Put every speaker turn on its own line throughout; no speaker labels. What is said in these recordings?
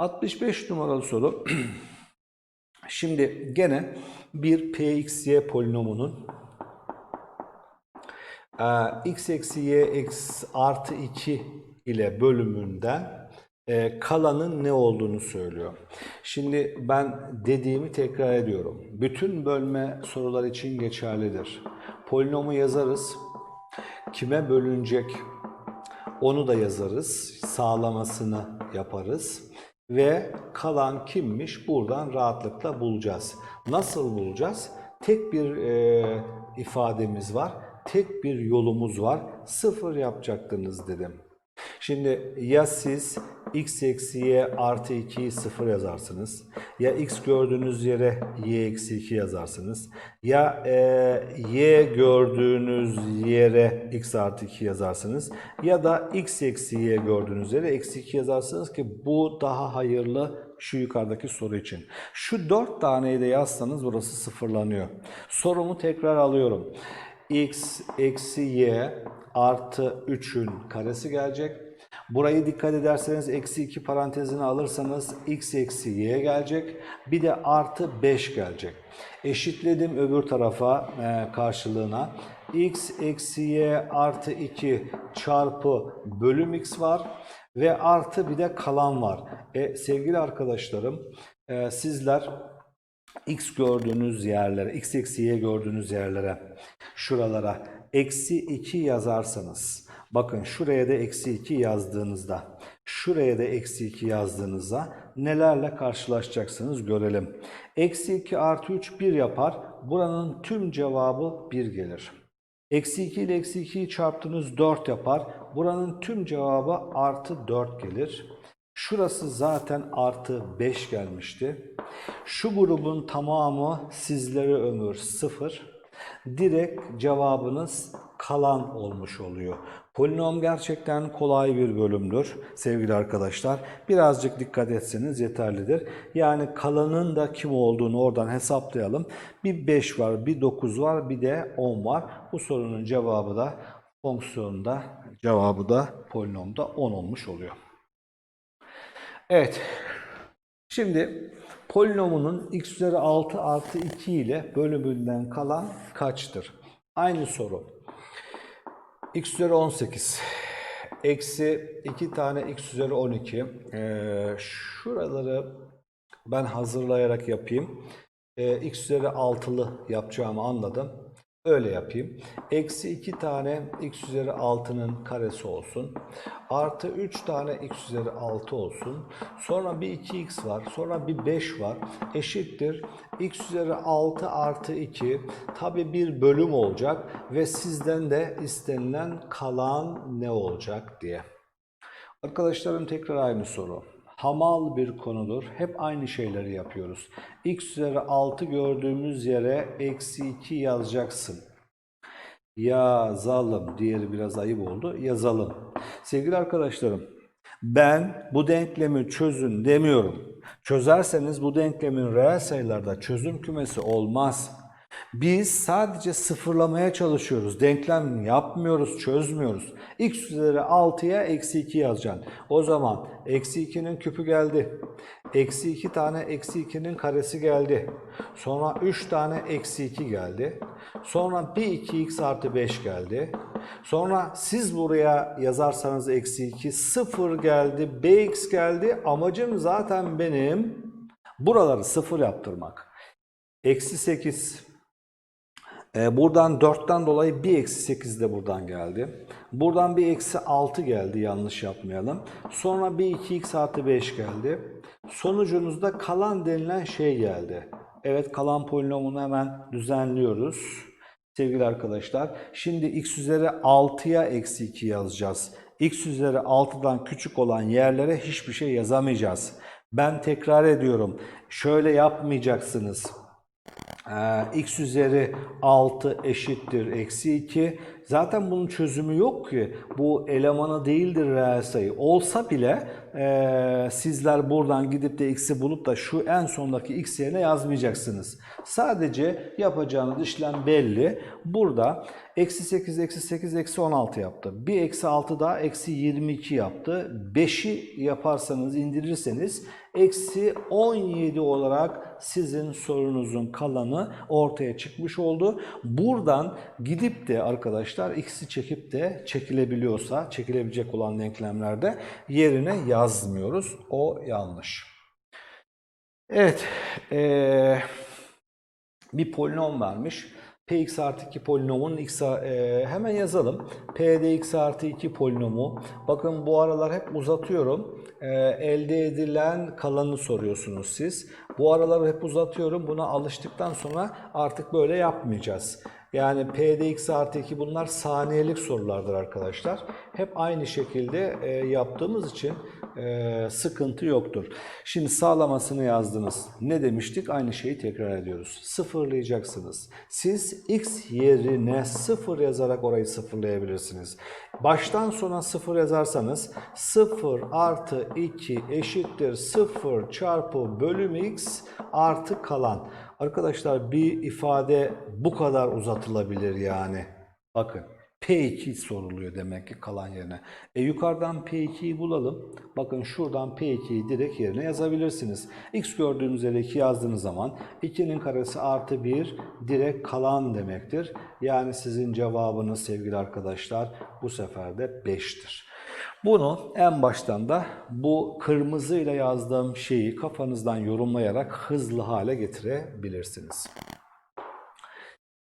65 numaralı soru. Şimdi gene bir pxy polinomunun e, x eksi y artı 2 ile bölümünden e, kalanın ne olduğunu söylüyor. Şimdi ben dediğimi tekrar ediyorum. Bütün bölme sorular için geçerlidir. Polinomu yazarız. Kime bölünecek onu da yazarız. Sağlamasını yaparız. Ve kalan kimmiş buradan rahatlıkla bulacağız. Nasıl bulacağız? Tek bir e, ifademiz var. Tek bir yolumuz var. Sıfır yapacaktınız dedim. Şimdi ya siz x eksi y artı 2'yi sıfır yazarsınız. Ya x gördüğünüz yere y eksi 2 yazarsınız. Ya e, y gördüğünüz yere x artı 2 yazarsınız. Ya da x eksi y gördüğünüz yere eksi 2 yazarsınız ki bu daha hayırlı şu yukarıdaki soru için. Şu dört taneyi de yazsanız burası sıfırlanıyor. Sorumu tekrar alıyorum. X eksi y artı 3'ün karesi gelecek. Burayı dikkat ederseniz eksi 2 parantezine alırsanız x eksi y gelecek. Bir de artı 5 gelecek. Eşitledim öbür tarafa e, karşılığına. x eksi y artı 2 çarpı bölüm x var. Ve artı bir de kalan var. E, sevgili arkadaşlarım e, sizler x gördüğünüz yerlere, x eksi y gördüğünüz yerlere, şuralara eksi 2 yazarsanız, bakın şuraya da eksi 2 yazdığınızda, şuraya da eksi 2 yazdığınızda nelerle karşılaşacaksınız görelim. Eksi 2 artı 3 1 yapar. Buranın tüm cevabı 1 gelir. Eksi 2 ile eksi 2'yi çarptınız 4 yapar. Buranın tüm cevabı artı 4 gelir. Şurası zaten artı 5 gelmişti. Şu grubun tamamı sizlere ömür 0. Direkt cevabınız kalan olmuş oluyor. Polinom gerçekten kolay bir bölümdür sevgili arkadaşlar. Birazcık dikkat etseniz yeterlidir. Yani kalanın da kim olduğunu oradan hesaplayalım. Bir 5 var, bir 9 var, bir de 10 var. Bu sorunun cevabı da fonksiyonda, cevabı da polinomda 10 olmuş oluyor. Evet. Şimdi polinomunun x üzeri 6 artı 2 ile bölümünden kalan kaçtır? Aynı soru. x üzeri 18 eksi 2 tane x üzeri 12. Ee, şuraları ben hazırlayarak yapayım. Ee, x üzeri 6'lı yapacağımı anladım. Öyle yapayım. Eksi 2 tane x üzeri 6'nın karesi olsun. Artı 3 tane x üzeri 6 olsun. Sonra bir 2x var. Sonra bir 5 var. Eşittir. x üzeri 6 artı 2. Tabi bir bölüm olacak. Ve sizden de istenilen kalan ne olacak diye. Arkadaşlarım tekrar aynı soru. Hamal bir konudur. Hep aynı şeyleri yapıyoruz. x üzeri 6 gördüğümüz yere eksi 2 yazacaksın. Yazalım. Diğeri biraz ayıp oldu. Yazalım. Sevgili arkadaşlarım, ben bu denklemi çözün demiyorum. Çözerseniz bu denklemin reel sayılarda çözüm kümesi olmaz. Biz sadece sıfırlamaya çalışıyoruz. Denklem yapmıyoruz, çözmüyoruz. x üzeri 6'ya eksi 2 yazacaksın. O zaman eksi 2'nin küpü geldi. Eksi 2 tane eksi 2'nin karesi geldi. Sonra 3 tane eksi 2 geldi. Sonra bir 2x artı 5 geldi. Sonra siz buraya yazarsanız eksi 2 0 geldi, bx geldi. Amacım zaten benim buraları sıfır yaptırmak. Eksi 8 ee, buradan 4'ten dolayı bir eksi 8 de buradan geldi. Buradan bir eksi 6 geldi yanlış yapmayalım. Sonra bir 2x artı 5 geldi. Sonucunuzda kalan denilen şey geldi. Evet kalan polinomunu hemen düzenliyoruz. Sevgili arkadaşlar. Şimdi x üzeri 6'ya eksi 2 yazacağız. x üzeri 6'dan küçük olan yerlere hiçbir şey yazamayacağız. Ben tekrar ediyorum. Şöyle yapmayacaksınız. Ee, x üzeri 6 eşittir eksi 2. Zaten bunun çözümü yok ki. Bu elemanı değildir reel sayı. Olsa bile eee, sizler buradan gidip de x'i bulup da şu en sondaki x yerine yazmayacaksınız. Sadece yapacağınız işlem belli. Burada eksi 8, eksi 8, eksi 16 yaptı. Bir eksi 6 daha eksi 22 yaptı. 5'i yaparsanız indirirseniz eksi 17 olarak sizin sorunuzun kalanı ortaya çıkmış oldu. Buradan gidip de arkadaşlar x'i çekip de çekilebiliyorsa çekilebilecek olan denklemlerde yerine yazmıyoruz. O yanlış. Evet. eee, bir polinom vermiş. Px artı 2 polinomun x e, hemen yazalım. P'de x artı 2 polinomu. Bakın bu aralar hep uzatıyorum. E, elde edilen kalanı soruyorsunuz siz. Bu aralar hep uzatıyorum. Buna alıştıktan sonra artık böyle yapmayacağız. Yani P'de x artı 2 bunlar saniyelik sorulardır arkadaşlar. Hep aynı şekilde e, yaptığımız için e, sıkıntı yoktur. Şimdi sağlamasını yazdınız. Ne demiştik? Aynı şeyi tekrar ediyoruz. Sıfırlayacaksınız. Siz x yerine sıfır yazarak orayı sıfırlayabilirsiniz. Baştan sona sıfır yazarsanız 0 artı 2 eşittir 0 çarpı bölüm x artı kalan. Arkadaşlar bir ifade bu kadar uzatılabilir yani. Bakın. P2 soruluyor demek ki kalan yerine. E yukarıdan P2'yi bulalım. Bakın şuradan P2'yi direkt yerine yazabilirsiniz. X gördüğünüz yere 2 yazdığınız zaman 2'nin karesi artı 1 direkt kalan demektir. Yani sizin cevabınız sevgili arkadaşlar bu sefer de 5'tir. Bunu en baştan da bu kırmızıyla yazdığım şeyi kafanızdan yorumlayarak hızlı hale getirebilirsiniz.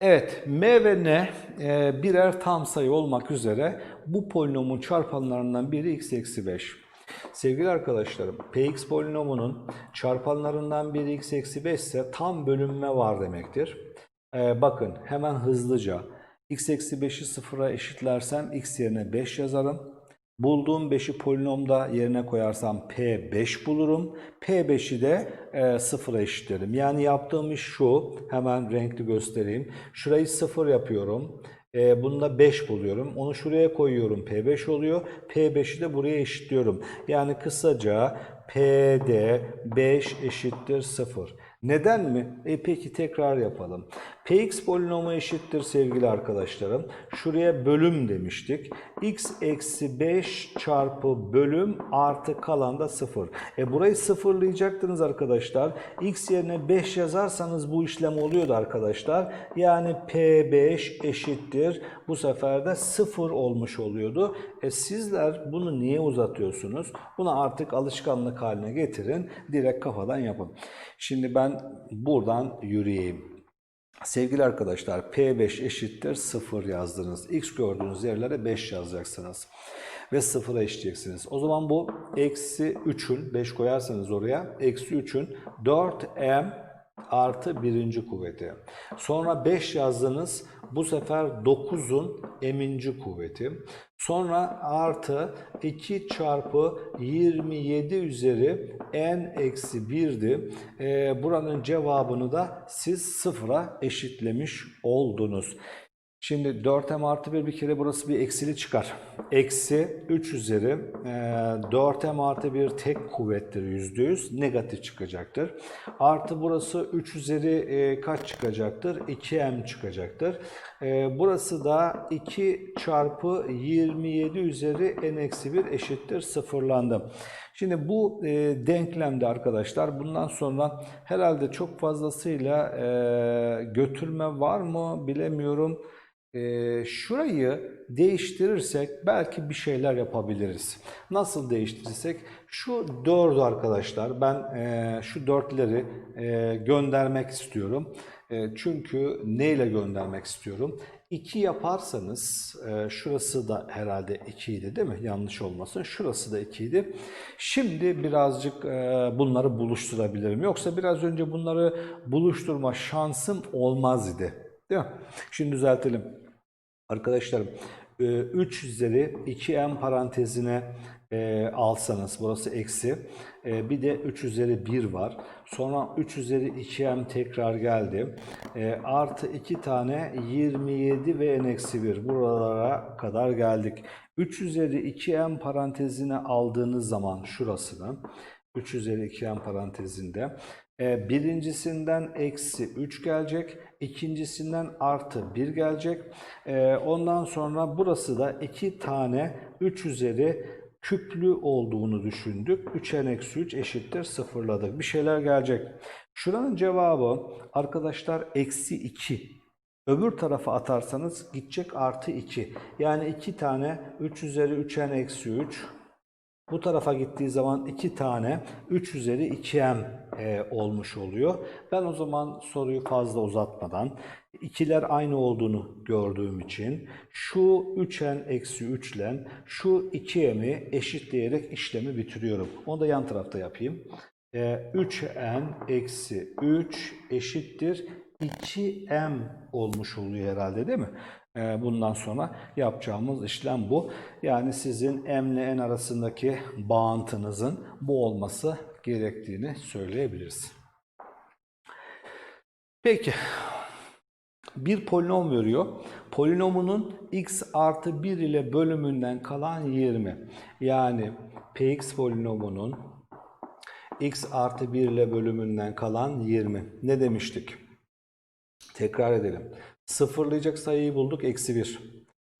Evet, m ve n e, birer tam sayı olmak üzere bu polinomun çarpanlarından biri x eksi 5. Sevgili arkadaşlarım, px polinomunun çarpanlarından biri x eksi 5 ise tam bölünme var demektir. E, bakın hemen hızlıca x eksi 5'i sıfıra eşitlersem x yerine 5 yazarım. Bulduğum 5'i polinomda yerine koyarsam P5 bulurum. P5'i de e, sıfıra eşitlerim. Yani yaptığım iş şu. Hemen renkli göstereyim. Şurayı 0 yapıyorum. E, bunda 5 buluyorum. Onu şuraya koyuyorum. P5 oluyor. P5'i de buraya eşitliyorum. Yani kısaca P'de 5 eşittir 0. Neden mi? E peki tekrar yapalım. Px polinomu eşittir sevgili arkadaşlarım. Şuraya bölüm demiştik. x eksi 5 çarpı bölüm artı kalan da 0. E burayı sıfırlayacaktınız arkadaşlar. x yerine 5 yazarsanız bu işlem oluyordu arkadaşlar. Yani P5 eşittir. Bu sefer de 0 olmuş oluyordu. E sizler bunu niye uzatıyorsunuz? Bunu artık alışkanlık haline getirin. Direkt kafadan yapın. Şimdi ben buradan yürüyeyim. Sevgili arkadaşlar P5 eşittir 0 yazdınız. X gördüğünüz yerlere 5 yazacaksınız. Ve 0'a eşleyeceksiniz. O zaman bu eksi 3'ün 5 koyarsanız oraya eksi 3'ün 4m artı birinci kuvveti. Sonra 5 yazdınız. Bu sefer 9'un eminci kuvveti. Sonra artı 2 çarpı 27 üzeri n eksi 1'di. Ee, buranın cevabını da siz sıfıra eşitlemiş oldunuz. Şimdi 4m artı 1 bir kere burası bir eksili çıkar. Eksi 3 üzeri e, 4m artı 1 tek kuvvettir %100 negatif çıkacaktır. Artı burası 3 üzeri e, kaç çıkacaktır? 2m çıkacaktır. E, burası da 2 çarpı 27 üzeri n eksi 1 eşittir sıfırlandı. Şimdi bu e, denklemde arkadaşlar bundan sonra herhalde çok fazlasıyla e, götürme var mı bilemiyorum. E, şurayı değiştirirsek belki bir şeyler yapabiliriz. Nasıl değiştirirsek? Şu dördü arkadaşlar ben e, şu dörtleri e, göndermek istiyorum. E, çünkü neyle göndermek istiyorum? 2 yaparsanız, e, şurası da herhalde 2 idi değil mi? Yanlış olmasın. Şurası da 2 idi. Şimdi birazcık e, bunları buluşturabilirim. Yoksa biraz önce bunları buluşturma şansım olmaz idi. Değil mi? Şimdi düzeltelim. Arkadaşlarım e, 3 üzeri 2m parantezine e, alsanız burası eksi. E, bir de 3 üzeri 1 var. Sonra 3 üzeri 2m tekrar geldi. E, artı 2 tane 27 ve n eksi 1 buralara kadar geldik. 3 üzeri 2m parantezine aldığınız zaman şurasını 3 üzeri 2m parantezinde e, birincisinden eksi 3 gelecek. ikincisinden artı 1 gelecek. E, ondan sonra burası da 2 tane 3 üzeri küplü olduğunu düşündük. 3n eksi 3 eşittir sıfırladık. Bir şeyler gelecek. Şuranın cevabı arkadaşlar eksi 2. Öbür tarafa atarsanız gidecek artı 2. Yani 2 tane 3 üzeri 3n eksi 3 bu tarafa gittiği zaman 2 tane 3 üzeri 2m e, olmuş oluyor. Ben o zaman soruyu fazla uzatmadan ikiler aynı olduğunu gördüğüm için şu 3n eksi 3 ile şu 2m'i eşitleyerek işlemi bitiriyorum. Onu da yan tarafta yapayım. E, 3n eksi 3 eşittir 2m olmuş oluyor herhalde değil mi? Ee, Bundan sonra yapacağımız işlem bu. Yani sizin m ile n arasındaki bağıntınızın bu olması gerektiğini söyleyebiliriz. Peki. Bir polinom veriyor. Polinomunun x artı 1 ile bölümünden kalan 20. Yani px polinomunun x artı 1 ile bölümünden kalan 20. Ne demiştik? Tekrar edelim. Sıfırlayacak sayıyı bulduk. Eksi 1.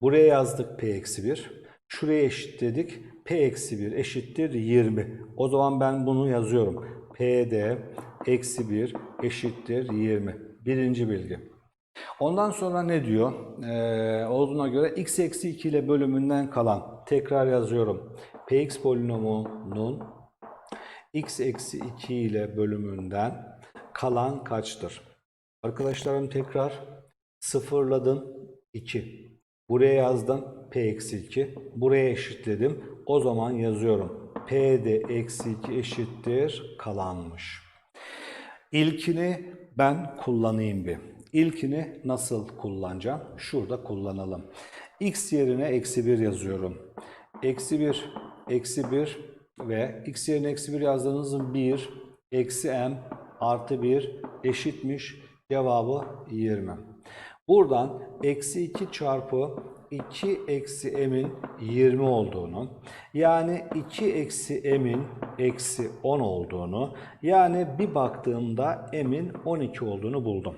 Buraya yazdık p eksi 1. Şuraya eşitledik. P eksi 1 eşittir 20. O zaman ben bunu yazıyorum. p'de eksi 1 eşittir 20. Birinci bilgi. Ondan sonra ne diyor? Ee, olduğuna göre x eksi 2 ile bölümünden kalan. Tekrar yazıyorum. px polinomunun x eksi 2 ile bölümünden kalan kaçtır? Arkadaşlarım tekrar sıfırladım 2. Buraya yazdım p eksi 2. Buraya eşitledim. O zaman yazıyorum. p de eksi 2 eşittir kalanmış. İlkini ben kullanayım bir. İlkini nasıl kullanacağım? Şurada kullanalım. x yerine eksi 1 yazıyorum. Eksi 1, eksi 1 ve x yerine eksi 1 yazdığınız 1, eksi m artı 1 eşitmiş. Cevabı 20. Buradan eksi 2 çarpı 2 eksi m'in 20 olduğunu, yani 2 eksi m'in eksi 10 olduğunu, yani bir baktığımda m'in 12 olduğunu buldum.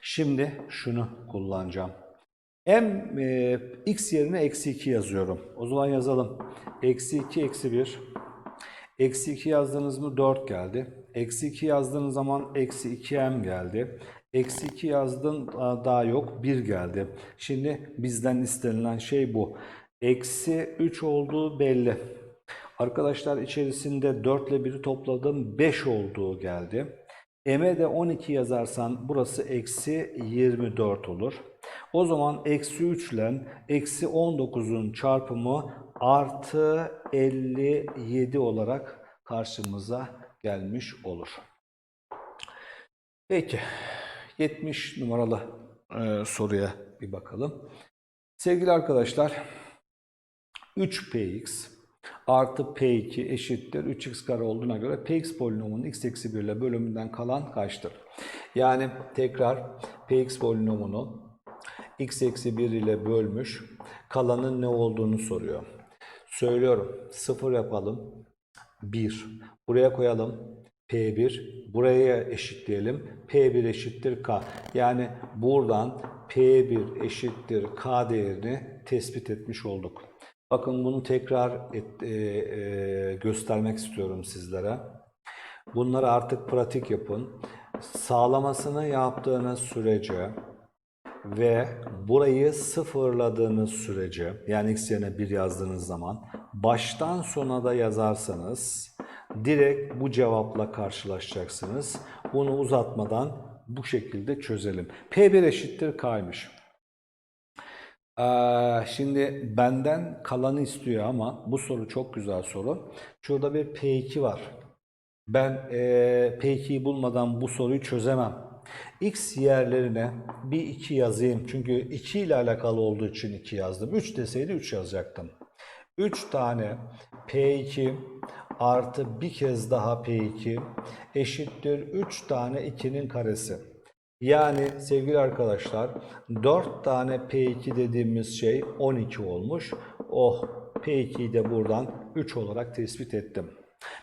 Şimdi şunu kullanacağım. M e, x yerine eksi 2 yazıyorum. O zaman yazalım. Eksi 2 eksi 1. Eksi 2 yazdığınız mı 4 geldi. Eksi 2 yazdığınız zaman eksi 2m geldi. Eksi 2 yazdın daha yok 1 geldi. Şimdi bizden istenilen şey bu. Eksi 3 olduğu belli. Arkadaşlar içerisinde 4 ile 1'i topladım 5 olduğu geldi. M'e de 12 yazarsan burası eksi 24 olur. O zaman eksi 3 ile eksi 19'un çarpımı artı 57 olarak karşımıza gelmiş olur. Peki 70 numaralı e, soruya bir bakalım. Sevgili arkadaşlar 3px artı p2 eşittir 3x kare olduğuna göre px polinomunun x eksi 1 ile bölümünden kalan kaçtır? Yani tekrar px polinomunu x eksi 1 ile bölmüş kalanın ne olduğunu soruyor. Söylüyorum 0 yapalım 1 buraya koyalım P1 buraya eşitleyelim. P1 eşittir K. Yani buradan P1 eşittir K değerini tespit etmiş olduk. Bakın bunu tekrar et, e, e, göstermek istiyorum sizlere. Bunları artık pratik yapın. Sağlamasını yaptığınız sürece ve burayı sıfırladığınız sürece yani x yerine 1 yazdığınız zaman baştan sona da yazarsanız direkt bu cevapla karşılaşacaksınız. Bunu uzatmadan bu şekilde çözelim. P1 eşittir K'ymış. Ee, şimdi benden kalanı istiyor ama bu soru çok güzel soru. Şurada bir P2 var. Ben e, P2'yi bulmadan bu soruyu çözemem. x yerlerine bir 2 yazayım. Çünkü 2 ile alakalı olduğu için 2 yazdım. 3 deseydi 3 yazacaktım. 3 tane P2 artı bir kez daha P2 eşittir 3 tane 2'nin karesi. Yani sevgili arkadaşlar 4 tane P2 dediğimiz şey 12 olmuş. Oh P2'yi de buradan 3 olarak tespit ettim.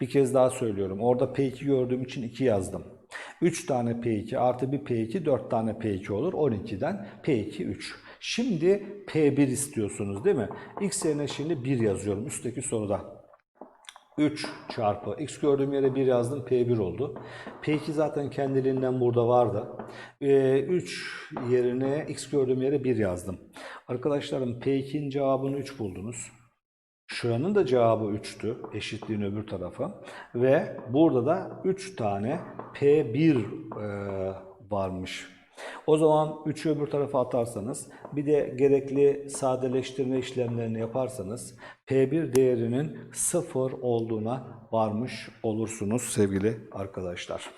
Bir kez daha söylüyorum. Orada P2 gördüğüm için 2 yazdım. 3 tane P2 artı bir P2 4 tane P2 olur. 12'den P2 3. Şimdi P1 istiyorsunuz değil mi? X yerine şimdi 1 yazıyorum üstteki soruda. 3 çarpı x gördüğüm yere 1 yazdım P1 oldu. P2 zaten kendiliğinden burada vardı. Ee, 3 yerine x gördüğüm yere 1 yazdım. Arkadaşlarım P2'nin cevabını 3 buldunuz. Şuranın da cevabı 3'tü eşitliğin öbür tarafa. Ve burada da 3 tane P1 e, varmış. O zaman 3'ü öbür tarafa atarsanız bir de gerekli sadeleştirme işlemlerini yaparsanız P1 değerinin 0 olduğuna varmış olursunuz sevgili arkadaşlar.